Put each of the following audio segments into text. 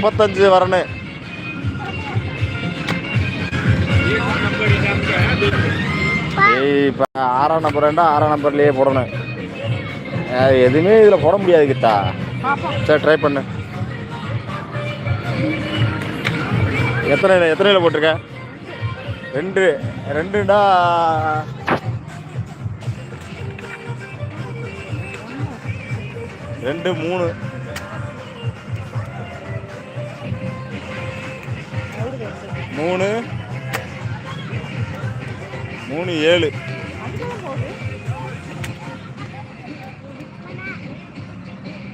முப்பத்தஞ்சு வரணும் ஏய் இப்போ ஆறாம் நம்பர் ஆறாம் நம்பர்லேயே போடணும். எதுவுமே இதில் போட முடியாது கிட்டா. சரி ட்ரை பண்ணு. எத்தனை எத்தனையில் போட்டிருக்க? ரெண்டு. ரெண்டுடா ரெண்டு மூணு. மூணு மூணு ஏழு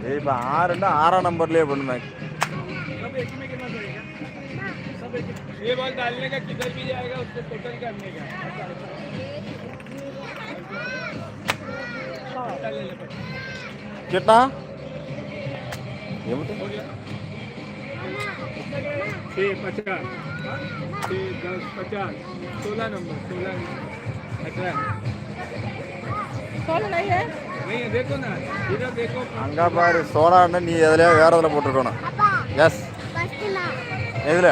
ஏய் இப்போ ஆறுண்டா ஆறாம் நம்பர்லேயே பண்ணுமே ये बॉल डालने का किधर भी जाएगा उसको टोटल करने का ले ले बस। छः पचास छः दस पचास सोलह नंबर सोलह अठारह सोलह नहीं है नहीं है देखो ना इधर देखो அங்கே பாரு சோடான்னு நீ எதுலையா வேற இதில் போட்டிருக்கணும் எஸ் எதில்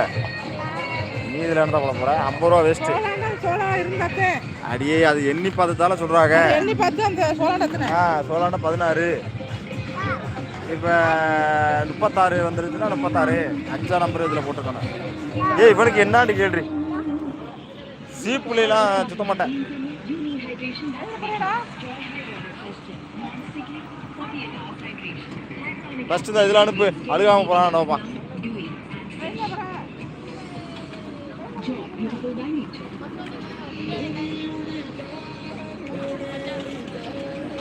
நீ இதில் என்ன போட போகிற ஐம்பது ரூபா வேஸ்ட்டு சோழாண்டா சோழா இருந்தாத்தே அடியே அது எண்ணி பார்த்ததால சொல்கிறாங்க எண்ணி பார்த்து அந்த சோழாண்டத்தின ஆ சோழாண்ட பதினாறு இப்போ முப்பத்தாறு வந்துருச்சுன்னா முப்பத்தாறு. அஞ்சா நம்பர் இதில் போட்டுக்கணும் ஏய் இவனுக்கு என்னான்னு கேள்றி. சீப்புலாம் சுத்த மாட்டேன். ஃபஸ்ட்டு இந்த இதில் அனுப்பு. அழுகாமல் போகலாம் நோப்பான்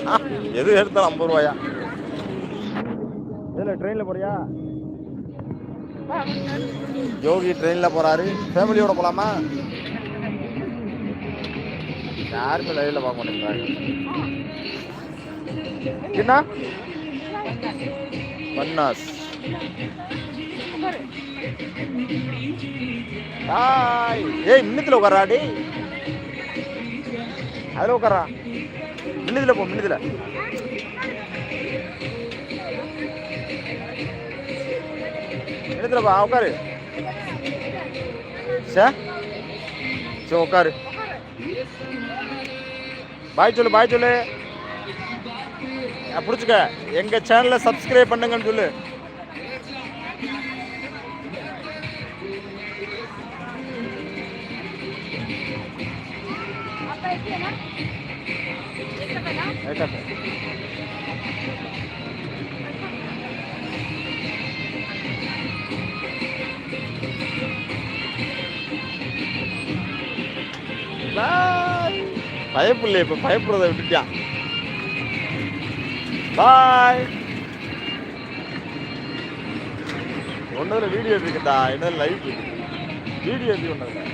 ஆ, எது எடுத்தாலும் ஐம்பது ரூபாயா? இதில் ட்ரெயினில் போறியா? யோகி ட்ரெயினில் போறாரு. ஃபேமிலியோட போலாமா? யாருமே லைவில் பார்க்க மாட்டேங்கிறாங்க என்ன? பன்னாஸ். ஹாய் ஏய் மின்னத்தில் உட்காரா டேய். அதில் உட்காரா மின்னத்தில் போ மின்னத்தில் மின்னத்தில் பா உட்காரு சே சரி உட்காரு பாய் சொல்லு பாய் சொல்லு பிடிச்சுக்க எங்க சேனலை சப்ஸ்கிரைப் பண்ணுங்கன்னு சொல்லு ரைட்டா சார் பாய். பயப்பில்லை இப்போ பயப்படுறதை விட்டுட்டான் பாய். ஒன்றதில் வீடியோ எடுத்துக்கிட்டா. என்னதில் லைவ் வீடியோ எப்படி ஒன்றதில்